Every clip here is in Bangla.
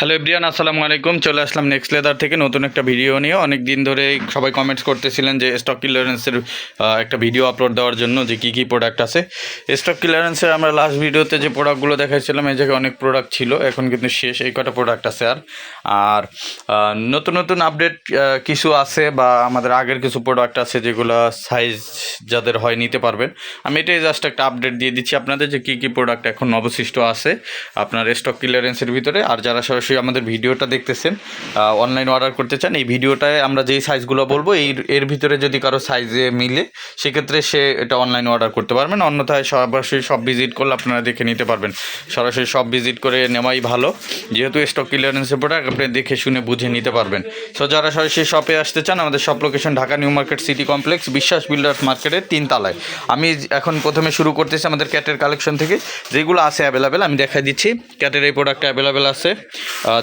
হ্যালো এভরিয়ান আসসালামু আলাইকুম চলে আসলাম নেক্সট লেদার থেকে নতুন একটা ভিডিও নিয়ে। অনেক দিন ধরে সবাই কমেন্টস করতেছিলেন যে স্টক ক্লিয়ারেন্সের একটা ভিডিও আপলোড দেওয়ার জন্য যে কী কী প্রোডাক্ট আছে। স্টক ক্লিয়ারেন্সের আমরা লাস্ট ভিডিওতে যে প্রোডাক্টগুলো দেখাইছিলাম, এই জায়গায় অনেক প্রোডাক্ট ছিল। এখন কিন্তু শেষ, এই কটা প্রোডাক্ট আছে আর। আর নতুন নতুন আপডেট কিছু আছে বা আমাদের আগের কিছু প্রোডাক্ট আছে যেগুলো সাইজ যাদের হয় নিতে পারবেন। আমি এটাই জাস্ট একটা আপডেট দিয়ে দিচ্ছি আপনাদের যে কী কী প্রোডাক্ট এখন অবশিষ্ট আছে আপনার স্টক ক্লিয়ারেন্সের ভিতরে। আর যারা সরাসরি আমাদের ভিডিওটা দেখতেছেন অনলাইন অর্ডার করতে চান, এই ভিডিওটায় আমরা যেই সাইজগুলো বলব, এই, এর ভিতরে যদি কারও সাইজে মিলে, সেক্ষেত্রে সে এটা অনলাইন অর্ডার করতে পারবেন, অন্যথায় সরাসরি সব ভিজিট করলে আপনারা দেখে নিতে পারবেন। সরাসরি সব ভিজিট করে নেওয়াই ভালো, যেহেতু স্টক ক্লিয়ারেন্সের প্রোডাক্ট আপনি দেখে শুনে বুঝে নিতে পারবেন। সো যারা সরাসরি শপে আসতে চান, আমাদের shop location Dhaka new market city complex, Biswas builders মার্কেটের তিন তালায়। আমি এখন প্রথমে শুরু করতেছি আমাদের ক্যাটের কালেকশন থেকে, যেগুলো আছে অ্যাভেলেবেল আমি দেখাই দিচ্ছি ক্যাটের এই প্রোডাক্ট অ্যাভেলেবেল আছে।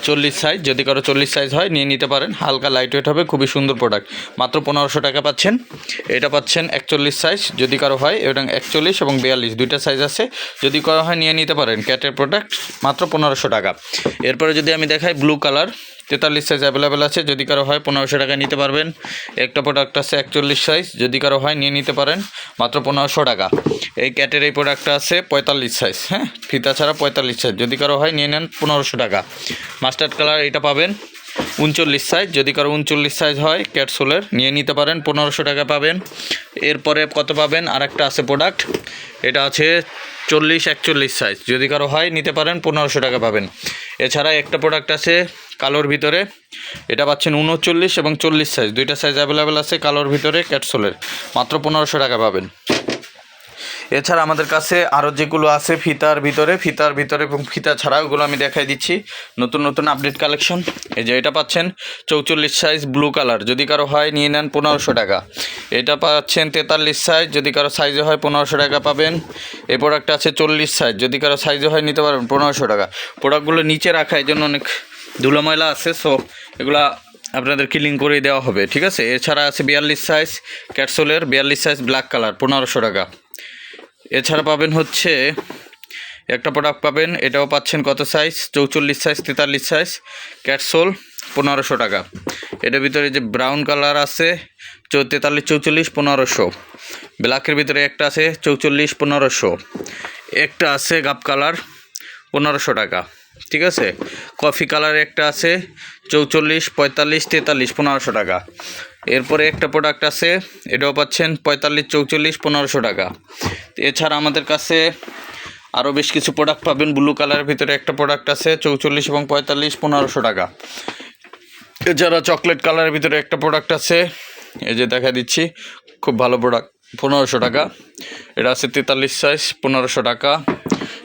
চল্লিশ সাইজ যদি কারও চল্লিশ সাইজ হয়, নিয়ে নিতে পারেন। হালকা লাইট ওয়েট হবে, খুবই সুন্দর প্রোডাক্ট মাত্র পনেরোশো টাকা পাচ্ছেন। এটা পাচ্ছেন একচল্লিশ সাইজ যদি কারও হয়, এবং একচল্লিশ এবং বিয়াল্লিশ, দুইটা সাইজ আছে। যদি কারও হয়, নিয়ে নিতে পারেন। ক্যাটের প্রোডাক্ট মাত্র পনেরোশো টাকা। এরপরে যদি আমি দেখাই ব্লু কালার তেতাল্লিশ সাইজ অ্যাভেলেবেল আছে, যদি কারও হয় পনেরোশো টাকা নিতে পারবেন। একটা প্রোডাক্ট আছে একচল্লিশ সাইজ যদি কারও হয় নিয়ে নিতে পারেন, মাত্র পনেরোশো টাকা। এই ক্যাটের এই প্রোডাক্টটা আছে পঁয়তাল্লিশ সাইজ হ্যাঁ? ফিতা ছাড়া পঁয়তাল্লিশ সাইজ যদি কারও হয় নিয়ে নেন পনেরোশো টাকা। মাস্টার্ড কালার এটা পাবেন, উনচল্লিশ সাইজ যদি কারও উনচল্লিশ সাইজ হয় ক্যাটসোলের নিয়ে নিতে পারেন, পনেরোশো টাকা পাবেন। এরপরে কত পাবেন? আর একটা আছে প্রোডাক্ট এটা আছে চল্লিশ একচল্লিশ সাইজ যদি কারও হয় নিতে পারেন, পনেরোশো টাকা পাবেন। এছাড়া একটা প্রোডাক্ট আছে কালোর ভিতরে। এটা পাচ্ছেন উনচল্লিশ এবং চল্লিশ সাইজ দুইটা সাইজ অ্যাভেলেবেল আছে কালোর ভিতরে ক্যাটসোলের মাত্র পনেরোশো টাকা পাবেন। এছাড়া আমাদের কাছে আরও যেগুলো আছে ফিতার ভিতরে ফিতার ভিতরে এবং ফিতা ছাড়া ওগুলো আমি দেখাই দিচ্ছি। নতুন নতুন আপডেট কালেকশন এই যে এটা পাচ্ছেন চৌচল্লিশ সাইজ ব্লু কালার যদি কারও হয়, নিয়ে নেন পনেরোশো টাকা। এটা পাচ্ছেন তেতাল্লিশ সাইজ যদি কারও সাইজে হয়, পনেরোশো টাকা পাবেন। এই প্রোডাক্টটা আছে চল্লিশ সাইজ যদি কারও সাইজে হয়, নিতে পারবেন পনেরোশো টাকা। প্রোডাক্টগুলো নিচে রাখা, এই জন্য অনেক ধুলো ময়লা আছে সো এগুলা আপনাদের কিলিং করেই দেওয়া হবে, ঠিক আছে? এছাড়া আছে বিয়াল্লিশ সাইজ ক্যাটসোলের বিয়াল্লিশ সাইজ ব্ল্যাক কালার পনেরোশো টাকা। এছাড়া পাবেন হচ্ছে, একটা প্রোডাক্ট পাবেন, এটাও পাচ্ছেন কত সাইজ চৌচল্লিশ সাইজ তেতাল্লিশ সাইজ ক্যাটসোল পনেরোশো টাকা। এটার ভিতরে যে ব্রাউন কালার আছে তেতাল্লিশ, চৌচল্লিশ, পনেরোশো। ব্ল্যাকের ভিতরে একটা আছে, চৌচল্লিশ, পনেরোশো। একটা আছে গাপ কালার পনেরোশো টাকা। ঠিক আছে? কফি কালার একটা আছে, চৌচল্লিশ, পঁয়তাল্লিশ, তেতাল্লিশ, পনেরোশো টাকা। এরপরে একটা প্রোডাক্ট আছে, এটাও পাচ্ছেন পঁয়তাল্লিশ, চৌচল্লিশ, পনেরোশো টাকা। এছাড়া আমাদের কাছে আরও বেশ কিছু প্রোডাক্ট পাবেন ব্লু কালারের ভিতরে একটা প্রোডাক্ট আছে, চৌচল্লিশ এবং পঁয়তাল্লিশ, পনেরোশো টাকা। এছাড়া চকলেট কালারের ভিতরে একটা প্রোডাক্ট আছে, এই যে দেখা দিচ্ছি, খুব ভালো প্রোডাক্ট পনেরোশো টাকা। এটা আছে তেতাল্লিশ সাইজ পনেরোশো টাকা।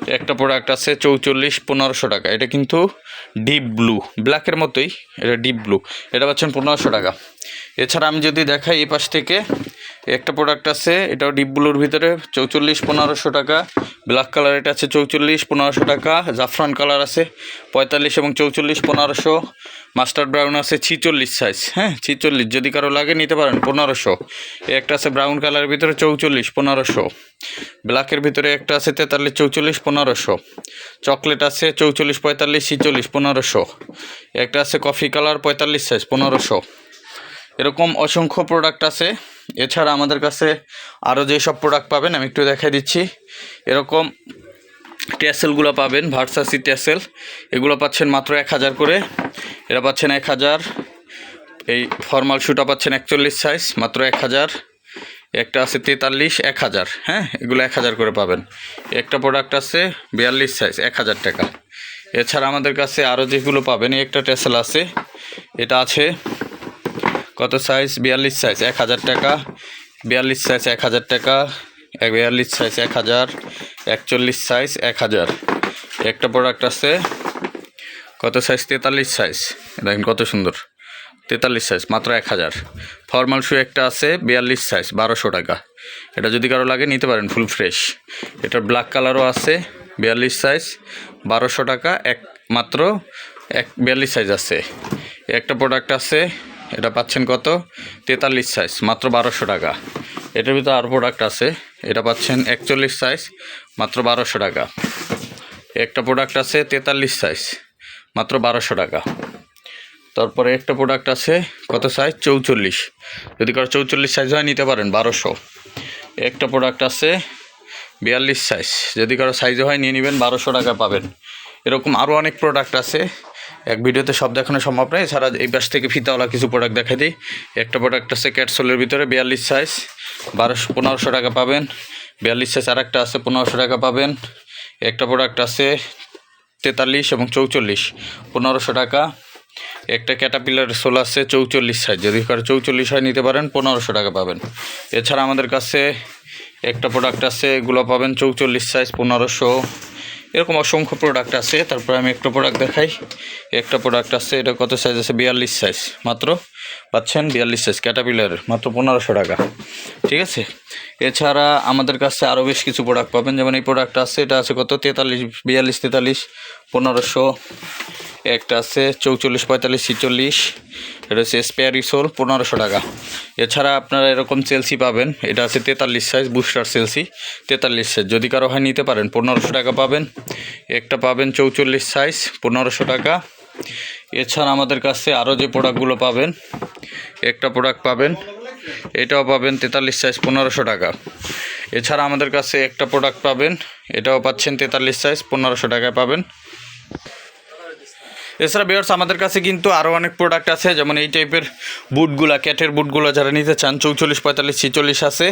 একটা প্রোডাক্ট আছে চৌচল্লিশ পনেরোশো টাকা। এটা কিন্তু ডিপ ব্লু ব্ল্যাকের মতোই, এটা ডিপ ব্লু এটা পাচ্ছেন পনেরোশো টাকা। এছাড়া আমি যদি দেখাই এই পাশ থেকে একটা প্রোডাক্ট আছে, এটাও ডিপ ব্লুর ভিতরে, চৌচল্লিশ, পনেরোশো টাকা। ব্ল্যাক কালার এটা আছে, চৌচল্লিশ, পনেরোশো টাকা। জাফরান কালার আছে, পঁয়তাল্লিশ এবং চৌচল্লিশ, পনেরোশো। মাস্টার ব্রাউন আছে, ছিচল্লিশ সাইজ হ্যাঁ ছিচল্লিশ। যদি কারও লাগে নিতে পারেন, পনেরোশো। একটা আছে ব্রাউন কালারের ভিতরে, চৌচল্লিশ, পনেরোশো। ব্ল্যাকের ভিতরে একটা আছে, তেতাল্লিশ, চৌচল্লিশ, পনেরোশো। চকলেট আছে, চৌচল্লিশ, পঁয়তাল্লিশ, ছিচল্লিশ, পনেরোশো। একটা আছে কফি কালার পঁয়তাল্লিশ সাইজ পনেরোশো। এরকম অসংখ্য প্রোডাক্ট আছে। এছাড়া আমাদের কাছে আরও যেসব প্রোডাক্ট পাবেন, আমি একটু দেখাই দিচ্ছি। এরকম ট্যাসেলগুলো পাবেন ভার্সাসি ট্যাসেল এগুলো পাচ্ছেন মাত্র এক হাজার করে। এরা পাচ্ছেন এক হাজার। এই ফর্মাল শ্যুটা পাচ্ছেন একচল্লিশ সাইজ মাত্র এক হাজার। একটা আছে তেতাল্লিশ, এক হাজার। হ্যাঁ এগুলো এক হাজার করে পাবেন। একটা প্রোডাক্ট আছে বিয়াল্লিশ সাইজ এক হাজার টাকা। এছাড়া আমাদের কাছে আরও যেগুলো পাবেন একটা ট্যাসেল আছে। এটা আছে কত সাইজ বিয়াল্লিশ সাইজ এক হাজার টাকা। বিয়াল্লিশ সাইজ এক হাজার টাকা। এক বিয়াল্লিশ সাইজ এক হাজার। একচল্লিশ সাইজ এক হাজার। একটা প্রোডাক্ট আছে। কত সাইজ তেতাল্লিশ সাইজ দেখেন কত সুন্দর। তেতাল্লিশ সাইজ মাত্র এক হাজার। ফর্মাল শু একটা আছে, বিয়াল্লিশ সাইজ বারোশো টাকা। এটা যদি কারও লাগে, নিতে পারেন ফুল ফ্রেশ এটার ব্ল্যাক কালারও আছে, বিয়াল্লিশ সাইজ বারোশো টাকা। এক, মাত্র এক, বিয়াল্লিশ সাইজ আছে। একটা প্রোডাক্ট আছে এটা পাচ্ছেন কত? তেতাল্লিশ সাইজ মাত্র বারোশো টাকা। এটার ভিতরে আরও প্রোডাক্ট আছে, এটা পাচ্ছেন একচল্লিশ সাইজ মাত্র বারোশো টাকা। একটা প্রোডাক্ট আছে তেতাল্লিশ সাইজ মাত্র বারোশো টাকা। তারপরে একটা প্রোডাক্ট আছে কত সাইজ চৌচল্লিশ। যদি কারও চৌচল্লিশ সাইজ হয়, নিতে পারেন বারোশো। একটা প্রোডাক্ট আছে বিয়াল্লিশ সাইজ যদি কারও সাইজে হয়, নিয়ে নেবেন, বারোশো টাকা পাবেন। এরকম আরও অনেক প্রোডাক্ট আছে। এক ভিডিওতে সব দেখানো সম্ভব নয়। এছাড়া এই পাশ থেকে ফিতাওয়ালা কিছু প্রোডাক্ট দেখা দিই। একটা প্রোডাক্ট আছে ক্যাটসোলের ভিতরে, বিয়াল্লিশ সাইজ বারোশো, পনেরোশো টাকা পাবেন। বিয়াল্লিশ সাইজ আর একটা আছে, পনেরোশো টাকা পাবেন। একটা প্রোডাক্ট আছে তেতাল্লিশ এবং চৌচল্লিশ, পনেরোশো টাকা। একটা ক্যাটাপিলার সোল আছে, চৌচল্লিশ সাইজ যদি কারও চৌচল্লিশ হয় নিতে পারেন, পনেরোশো টাকা পাবেন। এছাড়া আমাদের কাছে একটা প্রোডাক্ট আছে, এগুলো পাবেন চৌচল্লিশ সাইজ পনেরোশো। এরকম অসংখ্য প্রোডাক্ট আছে। তারপরে আমি একটা প্রোডাক্ট দেখাই। একটা প্রোডাক্ট আছে, এটা কত সাইজ আছে? বিয়াল্লিশ সাইজ মাত্র? পাচ্ছেন? বিয়াল্লিশ সাইজ ক্যাটাপিলারের মাত্র পনেরোশো টাকা। ঠিক আছে? এছাড়া আমাদের কাছে আরও বেশ কিছু প্রোডাক্ট পাবেন। যেমন এই প্রোডাক্ট আছে, এটা আছে কত? তেতাল্লিশ, বিয়াল্লিশ, তেতাল্লিশ, পনেরোশো। একটা আছে চৌচল্লিশ, পঁয়তাল্লিশ, ছিচল্লিশ। এটা হচ্ছে স্পেয়ারিসোল পনেরোশো টাকা। এছাড়া আপনারা এরকম চেলসি পাবেন। এটা আছে তেতাল্লিশ সাইজ বুস্টার চেলসি তেতাল্লিশ সাইজ যদি কারও হয় নিতে পারেন, পনেরোশো টাকা পাবেন। একটা পাবেন চৌচল্লিশ সাইজ পনেরোশো টাকা। এছাড়া আমাদের কাছে আরও যে প্রোডাক্টগুলো পাবেন, একটা প্রোডাক্ট পাবেন। এটাও পাবেন তেতাল্লিশ সাইজ পনেরোশো টাকা। এছাড়া আমাদের কাছে একটা প্রোডাক্ট পাবেন, এটাও পাচ্ছেন তেতাল্লিশ সাইজ পনেরোশো টাকায় পাবেন। এছাড়া বিয়ার্স আমাদের কাছে কিন্তু আরও অনেক প্রোডাক্ট আছে, যেমন এই টাইপের বুটগুলা ক্যাটের বুটগুলো যারা নিতে চান, চৌচল্লিশ, পঁয়তাল্লিশ, ছিচল্লিশ আছে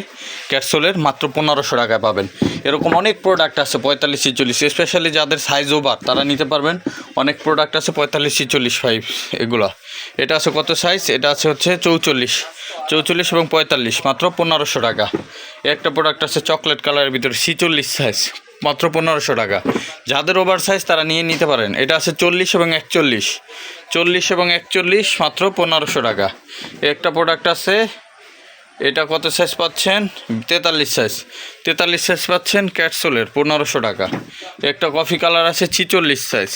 ক্যাটসোলের মাত্র পনেরোশো টাকায় পাবেন। এরকম অনেক প্রোডাক্ট আছে, পঁয়তাল্লিশ, ছিচল্লিশ স্পেশালি যাদের সাইজ ওভার তারা নিতে পারবেন। অনেক প্রোডাক্ট আছে, পঁয়তাল্লিশ, ছিচল্লিশ ফাইভ এগুলো। এটা আছে কত সাইজ এটা আছে হচ্ছে চৌচল্লিশ। চৌচল্লিশ এবং পঁয়তাল্লিশ, মাত্র পনেরোশো টাকা। একটা প্রোডাক্ট আছে চকলেট কালারের ভিতরে, ছিচল্লিশ সাইজ মাত্র পনেরোশো টাকা। যাদের ওভার সাইজ তারা নিয়ে নিতে পারেন। এটা আছে চল্লিশ এবং একচল্লিশ। চল্লিশ এবং একচল্লিশ মাত্র পনেরোশো টাকা। একটা প্রোডাক্ট আছে, এটা কত সাইজ পাচ্ছেন? তেতাল্লিশ সাইজ তেতাল্লিশ সাইজ পাচ্ছেন ক্যাটসোলের পনেরোশো টাকা। একটা কফি কালার আছে ছিচল্লিশ সাইজ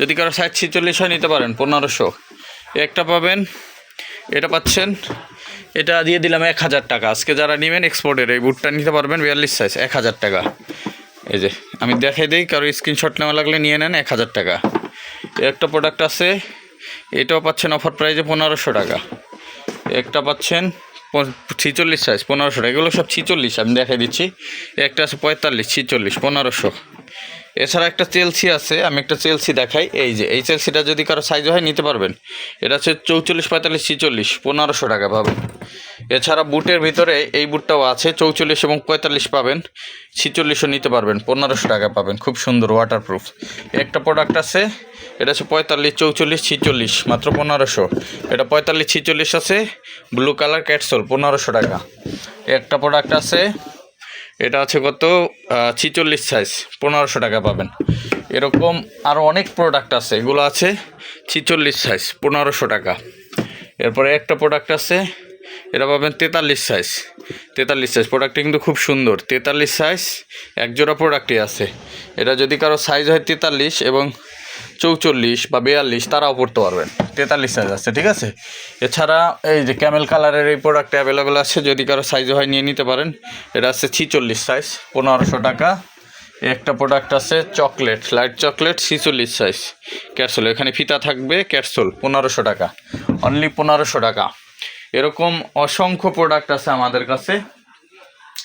যদি কারও সাইজ ছিচল্লিশ হয় নিতে পারেন, পনেরোশো। একটা পাবেন, এটা পাচ্ছেন, এটা দিয়ে দিলাম এক হাজার টাকা। আজকে যারা নেবেন এক্সপোর্টের এই বুটটা নিতে পারবেন বিয়াল্লিশ সাইজ এক হাজার টাকা। এই যে, আমি দেখাই দিই, কারও স্ক্রিনশট নেওয়া লাগলে নিয়ে নেন, এক হাজার টাকা। একটা প্রোডাক্ট আছে, এটাও পাচ্ছেন অফার প্রাইজে পনেরোশো টাকা। একটা পাচ্ছেন ছিচল্লিশ সাইজ পনেরোশো টাকা। এগুলো সব ছিচল্লিশ, আমি দেখাই দিচ্ছি। একটা আছে পঁয়তাল্লিশ, ছিচল্লিশ, পনেরোশো। এছাড়া একটা চেলসি আছে, আমি একটা চেলসি দেখাই, এই যে, এই চেলসিটা যদি কারও সাইজ হয় নিতে পারবেন। এটা হচ্ছে চৌচল্লিশ, পঁয়তাল্লিশ, ছিচল্লিশ, পনেরোশো টাকা পাবেন। এছাড়া বুটের ভিতরে এই বুটটাও আছে, চৌচল্লিশ এবং পঁয়তাল্লিশ পাবেন, ছিচল্লিশও নিতে পারবেন, পনেরোশো টাকা পাবেন, খুব সুন্দর ওয়াটারপ্রুফ একটা প্রোডাক্ট আছে, এটা হচ্ছে পঁয়তাল্লিশ, চৌচল্লিশ, ছিচল্লিশ, মাত্র পনেরোশো। এটা পঁয়তাল্লিশ, ছিচল্লিশ আছে ব্লু কালার ক্যাটসোল পনেরোশো টাকা। একটা প্রোডাক্ট আছে এটা আছে কত? ছিচল্লিশ সাইজ পনেরোশো টাকা পাবেন। এরকম আরও অনেক প্রোডাক্ট আছে। এগুলো আছে ছিচল্লিশ সাইজ পনেরোশো টাকা। এরপরে একটা প্রোডাক্ট আছে, এটা পাবেন তেতাল্লিশ সাইজ তেতাল্লিশ সাইজ প্রোডাক্টটি কিন্তু খুব সুন্দর। তেতাল্লিশ সাইজ একজোড়া প্রোডাক্টই আছে। এটা যদি কারও সাইজ হয় তেতাল্লিশ এবং চৌচল্লিশ বা বিয়াল্লিশ তারাও পড়তে পারবেন। তেতাল্লিশ সাইজ আছে, ঠিক আছে? এছাড়া এই যে ক্যামেল কালারের এই প্রোডাক্ট অ্যাভেলেবেল আছে, যদি কারও সাইজ হয় নিয়ে নিতে পারেন। এটা আছে ছিচল্লিশ সাইজ পনেরোশো টাকা। একটা প্রোডাক্ট আছে চকলেট লাইট চকলেট ছিচল্লিশ সাইজ ক্যাটসোল এখানে ফিতা থাকবে ক্যাটসোল পনেরোশো টাকা। অনলি পনেরোশো টাকা। এরকম অসংখ্য প্রোডাক্ট আছে আমাদের কাছে।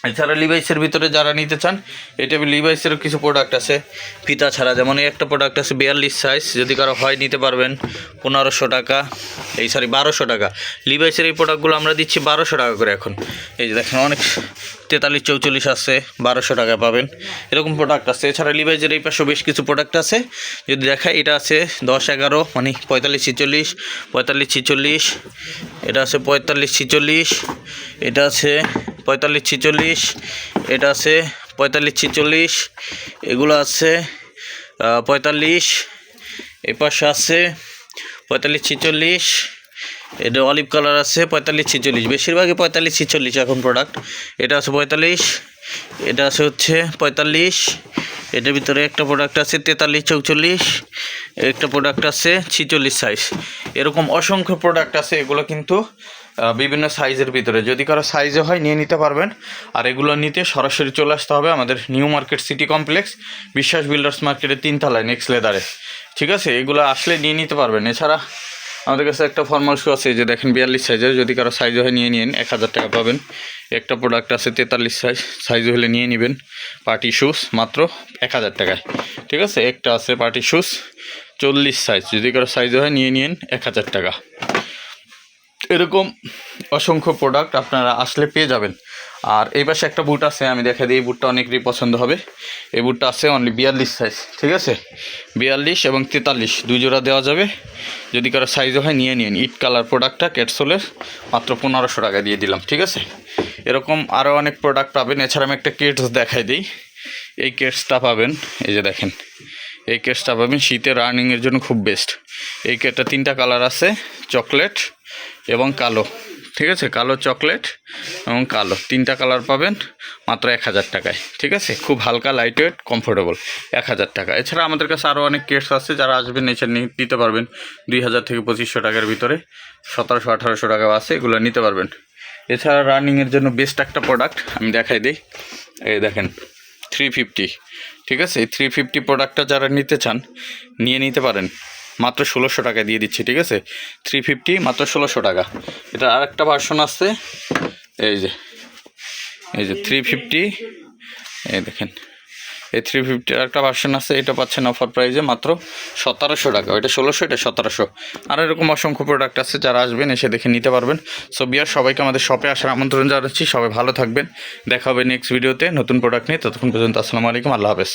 এছাড়া লিভাইসের ভিতরে যারা নিতে চান এটা লিভাইসেরও কিছু প্রোডাক্ট আছে। ফিতা ছাড়া যেমন এই একটা প্রোডাক্ট আছে বিয়াল্লিশ সাইজ যদি কারও হয় নিতে পারবেন পনেরোশো টাকা, এই সরি বারোশো টাকা। লিভাইসের এই প্রোডাক্টগুলো আমরা দিচ্ছি বারোশো টাকা করে এখন। এই যে দেখেন অনেক তেতাল্লিশ চৌচল্লিশ আছে, বারোশো টাকা পাবেন। এরকম প্রোডাক্ট আছে। এছাড়া লিভাইজের এই পাশেও বেশ কিছু প্রোডাক্ট আছে। যদি দেখায় এটা আছে দশ এগারো মানে পঁয়তাল্লিশ ছিচল্লিশ পঁয়তাল্লিশ ছিচল্লিশ, এটা আছে পঁয়তাল্লিশ ছিচল্লিশ, এটা আছে পঁয়তাল্লিশ ছিচল্লিশ, এটা আছে পঁয়তাল্লিশ ছিচল্লিশ, এগুলো আছে পঁয়তাল্লিশ, এই পাশে আছে পঁয়তাল্লিশ ছিচল্লিশ, এটা অলিভ কালার আছে পঁয়তাল্লিশ ছিচল্লিশ, বেশিরভাগই পঁয়তাল্লিশ ছিচল্লিশ এখন প্রোডাক্ট এটা আছে পঁয়তাল্লিশ, এটা আছে হচ্ছে পঁয়তাল্লিশ, এটার ভিতরে একটা প্রোডাক্ট আছে তেতাল্লিশ চৌচল্লিশ, একটা প্রোডাক্ট আছে ছিচল্লিশ সাইজ এরকম অসংখ্য প্রোডাক্ট আছে, এগুলো কিন্তু বিভিন্ন সাইজের ভিতরে। যদি কারও সাইজে হয়, নিয়ে নিতে পারবেন। আর এগুলো নিতে সরাসরি চলে আসতে হবে আমাদের new market city complex Biswas builders মার্কেটের তিনতলায় নেক্সট লেদারে ঠিক আছে? এগুলো আসলে নিয়ে নিতে পারবেন। এছাড়া আমাদের কাছে একটা ফর্মাল শু আছে যে দেখেন বিয়াল্লিশ সাইজের যদি কারও সাইজ হয়, নিয়ে নিন এক হাজার টাকা পাবেন। একটা প্রোডাক্ট আছে তেতাল্লিশ সাইজ সাইজ হলে নিয়ে নেবেন। পার্টি শুজ মাত্র এক হাজার টাকায়। ঠিক আছে? একটা আছে পার্টি শুজ চল্লিশ সাইজ যদি কারও সাইজ হয়, নিয়ে নিন এক হাজার টাকা। এরকম অসংখ্য প্রোডাক্ট আপনারা আসলে পেয়ে যাবেন। আর এই পাশে একটা বুট আছে, আমি দেখা দিই, এই বুটটা অনেকেরই পছন্দ হবে। এই বুটটা আছে অনলি বিয়াল্লিশ সাইজ ঠিক আছে? বিয়াল্লিশ এবং তেতাল্লিশ, দুই জোড়া দেওয়া যাবে। যদি কারও সাইজও হয়, নিয়ে নিন। ইট কালার প্রোডাক্টটা ক্যাটসোলের মাত্র পনেরোশো টাকা দিয়ে দিলাম, ঠিক আছে? এরকম আরও অনেক প্রোডাক্ট পাবেন। এছাড়া আমি একটা কেটস দেখাই দিই। এই কেটসটা পাবেন, এই যে দেখেন। এই কেটসটা পাবেন শীতের রানিংয়ের জন্য খুব বেস্ট এই কেটটা তিনটা কালার আছে চকলেট এবং কালো, ঠিক আছে? কালো চকলেট এবং কালো। তিনটা কালার পাবেন, মাত্র এক হাজার টাকায়, ঠিক আছে? খুব হালকা লাইট ওয়েট কমফোর্টেবল এক হাজার টাকা। এছাড়া আমাদের কাছে আরও অনেক কেটস আছে, যারা আসবেন নি- নিতে পারবেন। দুই হাজার থেকে পঁচিশশো টাকার ভিতরে, সতেরোশো, আঠারোশো টাকা আছে, এগুলো নিতে পারবেন। এছাড়া রানিংয়ের জন্য বেস্ট একটা প্রোডাক্ট আমি দেখাই দিই। এই দেখেন থ্রি ফিফটি ঠিক আছে? এই থ্রি ফিফটি প্রোডাক্টটা যারা নিতে চান, নিয়ে নিতে পারেন। মাত্র ষোলোশো টাকা দিয়ে দিচ্ছি, ঠিক আছে? থ্রি ফিফটি মাত্র ষোলোশো টাকা। এটা আরেকটা ভার্সন আছে। এই যে এই যে থ্রি ফিফটি এই দেখেন। এই থ্রি ফিফটির একটা ভার্সন আছে, এটা পাচ্ছেন অফার প্রাইসে মাত্র সতেরোশো টাকা। এটা ষোলোশো, এটা সতেরোশো। আর এরকম অসংখ্য প্রোডাক্ট আছে যারা আসবেন, এসে দেখে নিতে পারবেন। সো বিয়ার, সবাইকে আমাদের শপে আসার আমন্ত্রণ জানাচ্ছি। সবাই ভালো থাকবেন। দেখা হবে নেক্সট ভিডিওতে নতুন প্রোডাক্ট নিয়ে। ততক্ষণ পর্যন্ত আসসালামু আলাইকুম। আল্লাহ হাফেজ।